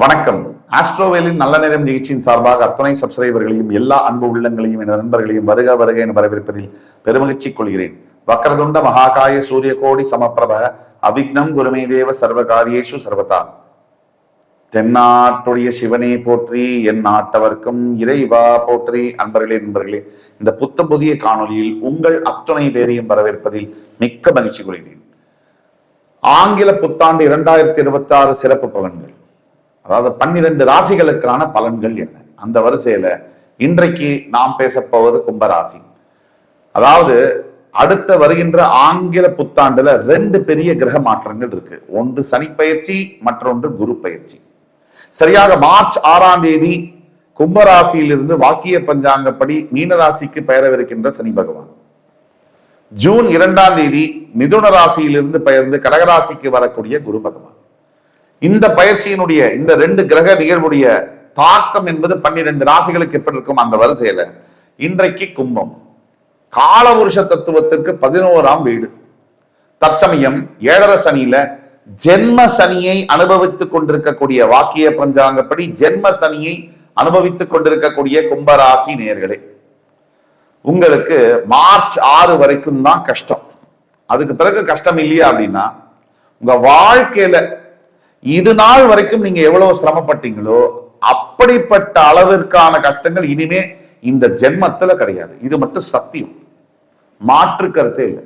வணக்கம். ஆஸ்ட்ரோவேலின் நல்ல நேரம் நிகழ்ச்சியின் சார்பாக அத்துணை சப்ஸ்கிரைபர்களையும் எல்லா அன்பு உள்ளங்களையும் எனது நண்பர்களையும் வருக வருக என வரவேற்பதில் பெருமகிழ்ச்சி கொள்கிறேன். வக்கரதுண்ட மகாகாய சூரிய கோடி சமப்பிரப அவிக்னம் குருமே தேவ சர்வகாரியேஷு சர்வதா. தென்னாட்டுடைய சிவனே போற்றி என் நாட்டவர்க்கும் இறைவா போற்றி. அன்பர்களே நண்பர்களே இந்த புத்தம் புதிய காணொலியில் உங்கள் அத்துணை பேரையும் வரவேற்பதில் மிக்க மகிழ்ச்சி கொள்கிறேன். ஆங்கில புத்தாண்டு இரண்டாயிரத்தி இருபத்தி ஆறு சிறப்பு பலன்கள். அதாவது பன்னிரண்டு ராசிகளுக்கான பலன்கள் என்ன? அந்த வரிசையில இன்றைக்கு நாம் பேசப்போவது கும்பராசி. அதாவது அடுத்த வருகின்ற ஆங்கில புத்தாண்டுல ரெண்டு பெரிய கிரக மாற்றங்கள் இருக்கு. ஒன்று சனி பயிற்சி மற்றொன்று குரு பயிற்சி. சரியாக மார்ச் ஆறாம் தேதி கும்பராசியிலிருந்து வாக்கிய பஞ்சாங்கப்படி மீனராசிக்கு பெயரவிருக்கின்ற சனி பகவான். ஜூன் இரண்டாம் தேதி மிதுன ராசியிலிருந்து பெயர்ந்து கடகராசிக்கு வரக்கூடிய குரு பகவான். இந்த பயிற்சியினுடைய இந்த ரெண்டு கிரக நிகழ்வுடைய தாக்கம் என்பது பன்னிரெண்டு ராசிகளுக்கு எப்படி இருக்கும் அந்த வரிசையில? இன்றைக்கு கும்பம். காலபுருஷ தத்துவத்திற்கு பதினோராம் வீடு. தற்சமயம் ஏழரை சனியில ஜென்ம சனியை அனுபவித்துக் கொண்டிருக்கக்கூடிய வாக்கிய பஞ்சாங்கப்படி ஜென்ம சனியை அனுபவித்துக் கொண்டிருக்கக்கூடிய கும்பராசி நேர்களே உங்களுக்கு மார்ச் ஆறு வரைக்கும் தான் கஷ்டம். அதுக்கு பிறகு கஷ்டம் இல்லையா அப்படின்னா உங்க வாழ்க்கையில இது நாள் வரைக்கும் நீங்க எவ்வளவு சிரமப்பட்டீங்களோ அப்படிப்பட்ட அளவிற்கான கஷ்டங்கள் இனிமே இந்த ஜென்மத்துல கிடையாது. இது மட்டும் சத்தியம். மாற்று கருத்தே இல்லை.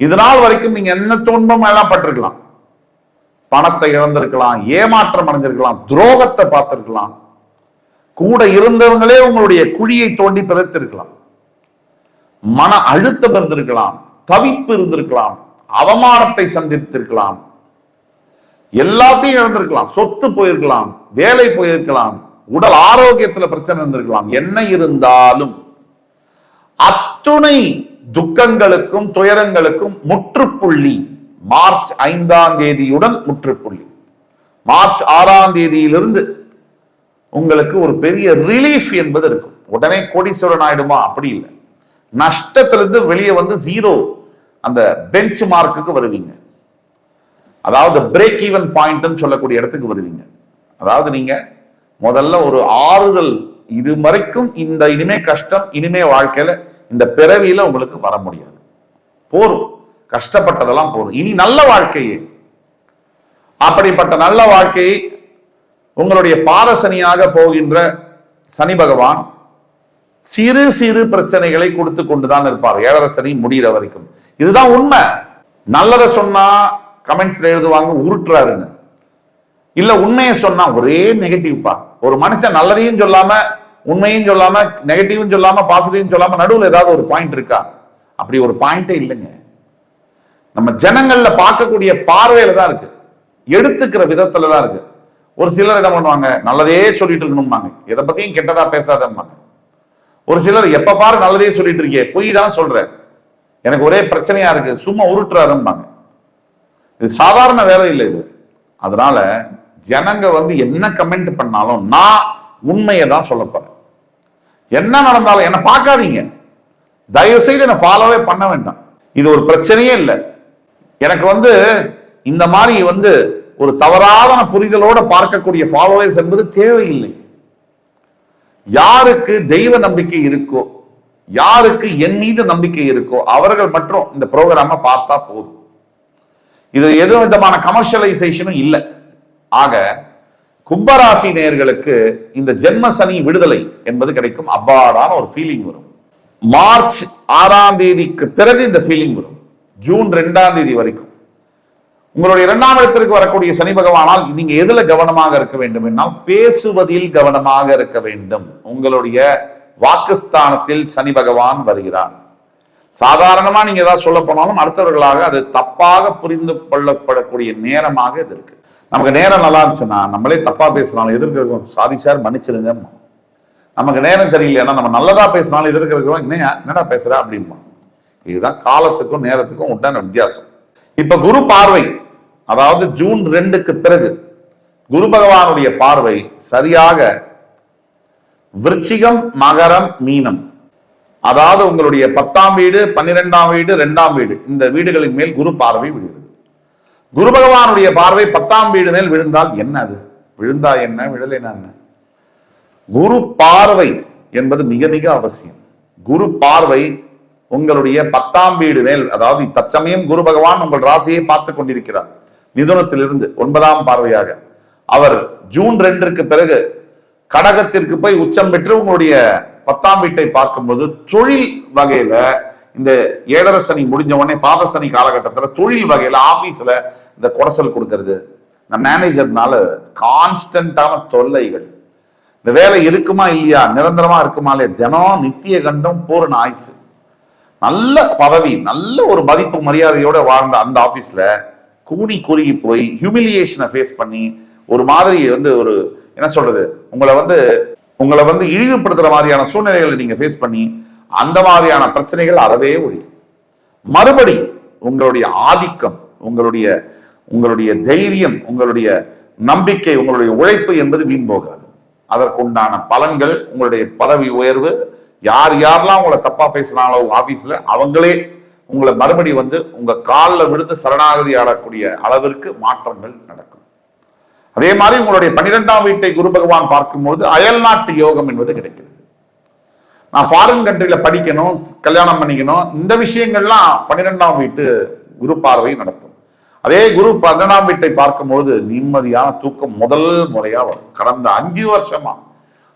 இது நாள் வரைக்கும் நீங்க என்ன துன்பம் எல்லாம் பட்டிருக்கலாம். பணத்தை இழந்திருக்கலாம் ஏமாற்றம் அடைஞ்சிருக்கலாம் துரோகத்தை பார்த்திருக்கலாம். கூட இருந்தவங்களே உங்களுடைய குழியை தோண்டி பிதைத்திருக்கலாம் மன அழுத்தம் இருந்திருக்கலாம் தவிப்பு இருந்திருக்கலாம் அவமானத்தை சந்தித்திருக்கலாம். எல்லாத்தையும் இழந்திருக்கலாம். சொத்து போயிருக்கலாம் வேலை போயிருக்கலாம் உடல் ஆரோக்கியத்துல பிரச்சனை இருந்திருக்கலாம். என்ன இருந்தாலும் அத்துணை துக்கங்களுக்கும் துயரங்களுக்கும் முற்றுப்புள்ளி. மார்ச் ஐந்தாம் தேதியுடன் முற்றுப்புள்ளி. மார்ச் ஆறாம் தேதியிலிருந்து உங்களுக்கு ஒரு பெரிய ரிலீஃப் என்பது இருக்கும். உடனே கோடீஸ்வரன் ஆயிடுமா அப்படி இல்லை. நஷ்டத்திலிருந்து வெளியே வந்து ஜீரோ அந்த பெஞ்ச் மார்க்குக்கு வருவீங்க. அதாவது பிரேக் ஈவன் பாயிண்ட்னு சொல்லக்கூடிய இடத்துக்கு வருவீங்க. அதாவது நீங்க முதல்ல ஒரு ஆறுதல் இது வரைக்கும் இந்த இனிமே கஷ்டம் இனிமே வாழ்க்கையில இந்த பிறவியில உங்களுக்கு வர முடியாது. போரும். கஷ்டப்பட்டதெல்லாம் போரும். இனி நல்ல வாழ்க்கையே. அப்படிப்பட்ட நல்ல வாழ்க்கையை உங்களுடைய பாதசனியாக போகின்ற சனி பகவான் சிறு சிறு பிரச்சனைகளை கொடுத்து கொண்டுதான் இருப்பார். ஏழரை சனி முடிகிற வரைக்கும். இதுதான் உண்மை. நல்லதை சொன்னா கமெண்ட்ஸ்ல எழுதுவாங்க உருட்டுறாருன்னு இல்ல உண்மையை சொன்னா ஒரே நெகட்டிவ்ப்பா ஒரு மனுஷன் நல்லதையும் சொல்லாம உண்மையும் சொல்லாம நெகட்டிவும் சொல்லாம பாசிட்டிவும் சொல்லாம நடுவில் ஏதாவது ஒரு பாயிண்ட் இருக்கா? அப்படி ஒரு பாயிண்டே இல்லைங்க. நம்ம ஜனங்கள்ல பார்க்கக்கூடிய பார்வையில தான் இருக்கு. எடுத்துக்கிற விதத்துல தான் இருக்கு. ஒரு சிலர் என்ன பண்ணுவாங்க நல்லதே சொல்லிட்டு இருக்கணும்பாங்க. எதை பத்தியும் கெட்டதா பேசாதம்பாங்க. ஒரு சிலர் எப்ப பாரு நல்லதே சொல்லிட்டு இருக்கே. பொய் தானே சொல்ற எனக்கு ஒரே பிரச்சனையா இருக்கு. சும்மா உருட்டுறாரும்பாங்க. இது சாதாரண வேலை இல்லை இது. அதனால ஜனங்க வந்து என்ன கமெண்ட் பண்ணாலும் நான் உண்மையை தான் சொல்ல போறேன். என்ன நடந்தாலும் என்ன பார்க்காதீங்க. தயவு செய்து என்னை ஃபாலோவே பண்ண வேண்டாம். இது ஒரு பிரச்சனையே இல்லை. எனக்கு வந்து இந்த மாதிரி வந்து ஒரு தவறான புரிதலோட பார்க்கக்கூடிய ஃபாலோவர்ஸ் என்பது தேவையில்லை. யாருக்கு தெய்வ நம்பிக்கை இருக்கோ யாருக்கு என் மீது நம்பிக்கை இருக்கோ அவர்கள் மட்டும் இந்த ப்ரோக்ராமை பார்த்தா போதும். இது எது விதமான கமர்ஷியலைசேஷனும் இல்லை. ஆக கும்பராசி நேர்களுக்கு இந்த ஜென்ம சனி விடுதலை என்பது கிடைக்கும். அவ்வாறான ஒரு ஃபீலிங் வரும். மார்ச் ஆறாம் தேதிக்கு பிறகு இந்த ஃபீலிங் வரும். ஜூன் ரெண்டாம் தேதி வரைக்கும். உங்களுடைய இரண்டாம் இடத்திற்கு வரக்கூடிய சனி பகவானால் நீங்க எதுல கவனமாக இருக்க வேண்டும் என்றால் பேசுவதில் கவனமாக இருக்க வேண்டும். உங்களுடைய வாக்குஸ்தானத்தில் சனி பகவான் வருகிறார். சாதாரணமா நீங்க ஏதாவது சொல்ல போனாலும் அடுத்தவர்களாக அது தப்பாக புரிந்து கொள்ளப்படக்கூடிய நேரமாக இது இருக்கு. நமக்கு நேரம் நல்லா இருந்துச்சுன்னா நம்மளே தப்பா பேசினாலும் எதிர்க்கிறோம் சாரி சார் மன்னிச்சிருங்க நமக்கு நேரம் சரியில்லைன்னா நம்ம நல்லதா பேசினாலும் எதிர்க்கிறோம் என்னையா என்னடா பேசுற? அப்படின்பா இதுதான் காலத்துக்கும் நேரத்துக்கும் உண்டான வித்தியாசம். இப்ப குரு பார்வை அதாவது ஜூன் ரெண்டுக்கு பிறகு குரு பகவானுடைய பார்வை சரியாக விருச்சிகம் மகரம் மீனம். அதாவது உங்களுடைய பத்தாம் வீடு பன்னிரெண்டாம் வீடு இரண்டாம் வீடு. இந்த வீடுகளின் மேல் குரு பார்வை விழுகிறது குரு பகவானுடைய பார்வை பத்தாம் வீடு மேல் விழுந்தால் என்ன அது? விழுந்தா என்ன? விழலைனா என்ன? குரு பார்வை என்பது மிக மிக அவசியம். குரு பார்வை உங்களுடைய பத்தாம் வீடு மேல் அதாவது தற்சமயம் குரு பகவான் உங்கள் ராசியை பார்த்து கொண்டிருக்கிறார். மிதுனத்திலிருந்து ஒன்பதாம் பார்வையாக. அவர் ஜூன் ரெண்டிற்கு பிறகு கடகத்திற்கு போய் உச்சம் பெற்று உங்களுடைய பத்தாம் வீட்டை பார்க்கும்போது தொழில் வகையில இந்த ஏழரை சனி முடிஞ்ச உடனே பாதசனி காலகட்டத்தில் தொழில் வகையில் ஆஃபீஸில் இந்த குடசல் கொடுக்கறது. இந்த மேனேஜர்னால கான்ஸ்டன்டான தொல்லைகள். இந்த வேலை இருக்குமா இல்லையா? நிரந்தரமா இருக்குமா இல்லையா? தினம் நித்திய கண்டம் பூரண ஆயுசு. நல்ல பதவி நல்ல ஒரு மதிப்பு மரியாதையோட வாழ்ந்த அந்த ஆஃபீஸில் கூனி குறுகி போய் ஹியூமிலியேஷனை ஃபேஸ் பண்ணி ஒரு மாதிரி வந்து ஒரு என்ன சொல்றது? உங்களை வந்து உங்களை வந்து இழிவுபடுத்துகிற மாதிரியான சூழ்நிலைகளை நீங்கள் ஃபேஸ் பண்ணி அந்த மாதிரியான பிரச்சனைகள் அறவே ஒழியும். மறுபடி உங்களுடைய ஆதிக்கம் உங்களுடைய உங்களுடைய தைரியம் உங்களுடைய நம்பிக்கை உங்களுடைய உழைப்பு என்பது வீண் போகாது. அதற்குண்டான பலன்கள் உங்களுடைய பதவி உயர்வு யார் யாரெல்லாம் உங்களை தப்பா பேசினாலோ ஆபீஸ்ல அவங்களே உங்களை மறுபடி வந்து உங்க காலில் விழுந்து சரணாகதி ஆடக்கூடிய அளவிற்கு மாற்றங்கள் நடக்கும். அதே மாதிரி உங்களுடைய பன்னிரெண்டாம் வீட்டை குரு பகவான் அயல் நாட்டு யோகம் என்பது கிடைக்கிறது. நான் ஃபாரின் கண்ட்ரில படிக்கணும் கல்யாணம் பண்ணிக்கணும் இந்த விஷயங்கள்லாம் பன்னிரெண்டாம் வீட்டு குரு பார்வை நடத்தும். அதே குரு பன்னெண்டாம் வீட்டை பார்க்கும்போது நிம்மதியான தூக்கம் முதல் முறையா வரும். கடந்த அஞ்சு வருஷமா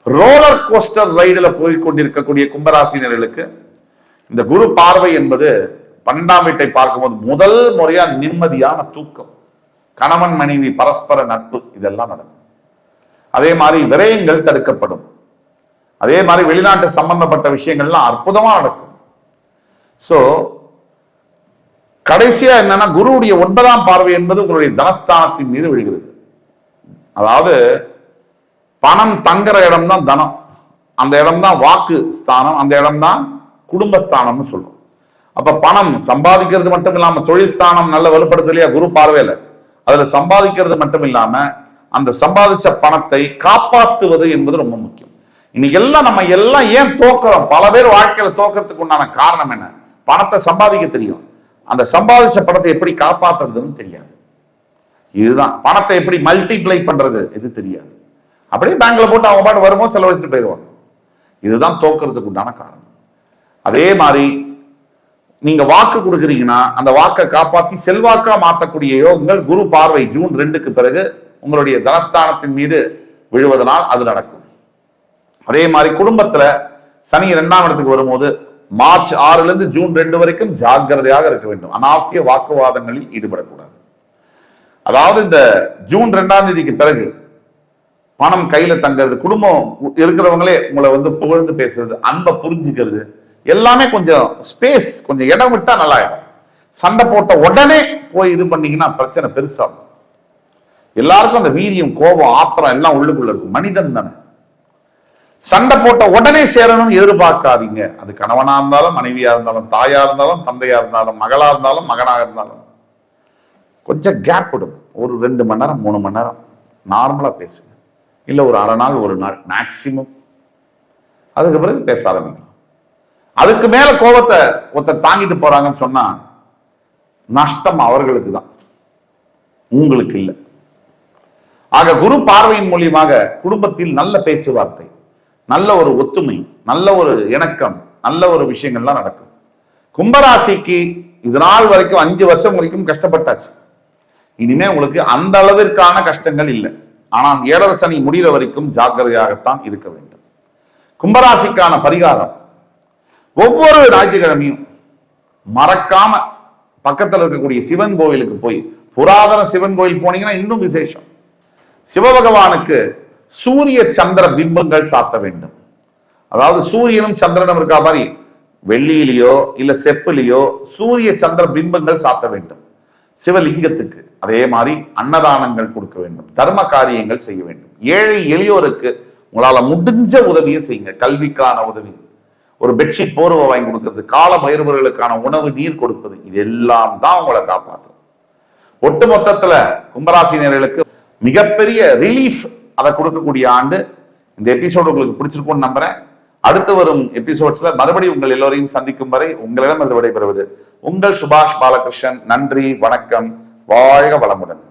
ரோலர் கோஸ்டர் ரைடுல போய் கொண்டிருக்கக்கூடிய கும்பராசினர்களுக்கு இந்த குரு பார்வை என்பது பன்னெண்டாம் வீட்டை பார்க்கும்போது முதல் முறையா நிம்மதியான தூக்கம். கணவன் மனைவி பரஸ்பர நட்பு இதெல்லாம் நடக்கும். அதே மாதிரி விரயங்கள் தடுக்கப்படும். அதே மாதிரி வெளிநாட்டு சம்பந்தப்பட்ட விஷயங்கள்லாம் அற்புதமா நடக்கும். சோ கடைசியா என்னன்னா குருவுடைய ஒன்பதாம் பார்வை என்பது உங்களுடைய தனஸ்தானத்தின் மீது விழுகிறது. அதாவது பணம் தங்குற இடம் தான் தனம். அந்த இடம் தான் வாக்கு ஸ்தானம் அந்த இடம் தான் குடும்பஸ்தானம்னு சொல்றோம். அப்ப பணம் சம்பாதிக்கிறது மட்டும் இல்லாம தொழில் ஸ்தானம் நல்ல வலுப்படுத்தலையா குரு பார்வையில? அதுல சம்பாதிக்கிறது மட்டும் இல்லாம அந்த சம்பாதிச்ச பணத்தை காப்பாத்துவது என்பது ரொம்ப முக்கியம். இன்னைக்கு எல்லாம் நம்ம எல்லாம் ஏன் தோக்குறோம்? பல பேர் வாழ்க்கையில தோக்கிறதுக்கு உண்டான காரணம் என்ன? பணத்தை சம்பாதிக்க தெரியும். அந்த சம்பாதிச்ச பணத்தை எப்படி காப்பாத்துறதுன்னு தெரியாது. இதுதான். பணத்தை எப்படி மல்டிப்ளை பண்றது? இது தெரியாது. அப்படியே பேங்க்ல போட்டு அவங்க பாட்டு வரும்போது செலவழிச்சுட்டு போயிடுவாங்க. இதுதான் தோக்கிறதுக்கு உண்டான காரணம். அதே மாதிரி நீங்க வாக்கு கொடுக்குறீங்கன்னா அந்த வாக்கை காப்பாத்தி செல்வாக்கா மாற்றக்கூடிய யோகங்கள் குரு பார்வை ஜூன் ரெண்டுக்கு பிறகு உங்களுடைய தனஸ்தானத்தின் மீது விழுவதனால் அது நடக்கும். அதே மாதிரி குடும்பத்துல சனி இரண்டாம் இடத்துக்கு வரும்போது மார்ச் ஆறுல இருந்து ஜூன் ரெண்டு வரைக்கும் ஜாக்கிரதையாக இருக்க வேண்டும். அனாவசிய வாக்குவாதங்களில் ஈடுபடக்கூடாது. அதாவது இந்த ஜூன் ரெண்டாம் தேதிக்கு பிறகு பணம் கையில தங்கிறது குடும்பம் இருக்கிறவங்களே உங்களை வந்து புகழ்ந்து பேசுறது அன்பை புரிஞ்சுக்கிறது எல்லாமே கொஞ்சம் ஸ்பேஸ் கொஞ்சம் இடம் விட்டா நல்லா ஆயிடும் சண்டை போட்ட உடனே போய் இது பண்ணீங்கன்னா பிரச்சனை பெருசாகும். எல்லாருக்கும் அந்த வீரியம் கோபம் ஆத்திரம் எல்லாம் உள்ளுக்குள்ள இருக்கும். மனிதன் தானே. சண்டை போட்ட உடனே சேரணும்னு எதிர்பார்க்காதீங்க. அது கணவனா இருந்தாலும் மனைவியா இருந்தாலும் தாயா இருந்தாலும் தந்தையா இருந்தாலும் மகளா இருந்தாலும் மகனாக இருந்தாலும். கொஞ்சம் கேப் விடும். ஒரு ரெண்டு மணி நேரம் மூணு மணி நேரம். நார்மலா பேசுங்க. இல்லை ஒரு அரை நாள் ஒரு நாள் மேக்சிமம் அதுக்கு பிறகு பேச ஆரம்பிக்கலாம். அதுக்கு மேல கோபத்தை ஒருத்தர் தாங்கிட்டு போறாங்கன்னு சொன்னா நஷ்டம் அவர்களுக்கு தான் உங்களுக்கு இல்லை. ஆக குரு பார்வையின் மூலியமாக குடும்பத்தில் நல்ல பேச்சுவார்த்தை நல்ல ஒரு ஒத்துமை நல்ல ஒரு இணக்கம் நல்ல ஒரு விஷயங்கள்லாம் நடக்கும். கும்பராசிக்கு இது நாள் வரைக்கும் அஞ்சு வருஷம் வரைக்கும் கஷ்டப்பட்டாச்சு. இனிமே உங்களுக்கு அந்த அளவிற்கான கஷ்டங்கள் இல்லை. ஆனால் ஏழரை சனி முடிகிற வரைக்கும் ஜாக்கிரதையாகத்தான் இருக்க வேண்டும். கும்பராசிக்கான பரிகாரம் ஒவ்வொரு ஞாயிற்றுக்கிழமையும் மறக்காம பக்கத்தில் இருக்கக்கூடிய சிவன் கோவிலுக்கு போய் புராதன சிவன் கோயில் போனீங்கன்னா இன்னும் விசேஷம். சிவபகவானுக்கு சூரிய சந்திர பிம்பங்கள் சாத்த வேண்டும். அதாவது சூரியனும் சந்திரனும் இருக்கா மாதிரி வெள்ளியிலேயோ இல்ல செப்புலேயோ சூரிய சந்திர பிம்பங்கள் சாத்த வேண்டும். சிவலிங்கத்துக்கு அதே மாதிரி அன்னதானங்கள் கொடுக்க வேண்டும். தர்ம காரியங்கள் செய்ய வேண்டும். ஏழை எளியோருக்கு உங்களால முடிஞ்ச உதவியை செய்யுங்க. கல்விக்கான உதவி. ஒரு பெட்ஷீட் போர்வை வாங்கி கொடுக்கறது கால பயிர்வர்களுக்கான உணவு நீர் கொடுப்பது இது எல்லாம் தான் உங்களை காப்பாற்றும். ஒட்டு மொத்தத்துல கும்பராசினியர்களுக்கு மிகப்பெரிய ரிலீஃப் அதை கொடுக்கக்கூடிய ஆண்டு. இந்த எபிசோடு உங்களுக்கு பிடிச்சிருக்கும்னு நம்புறேன். அடுத்து வரும் எபிசோட்ஸ்ல மறுபடியும் உங்கள் எல்லோரையும் சந்திக்கும் வரை உங்களிடம் விடைபெறுவது உங்கள் சுபாஷ் பாலகிருஷ்ணன். நன்றி வணக்கம் வாழ்க வளமுடன்.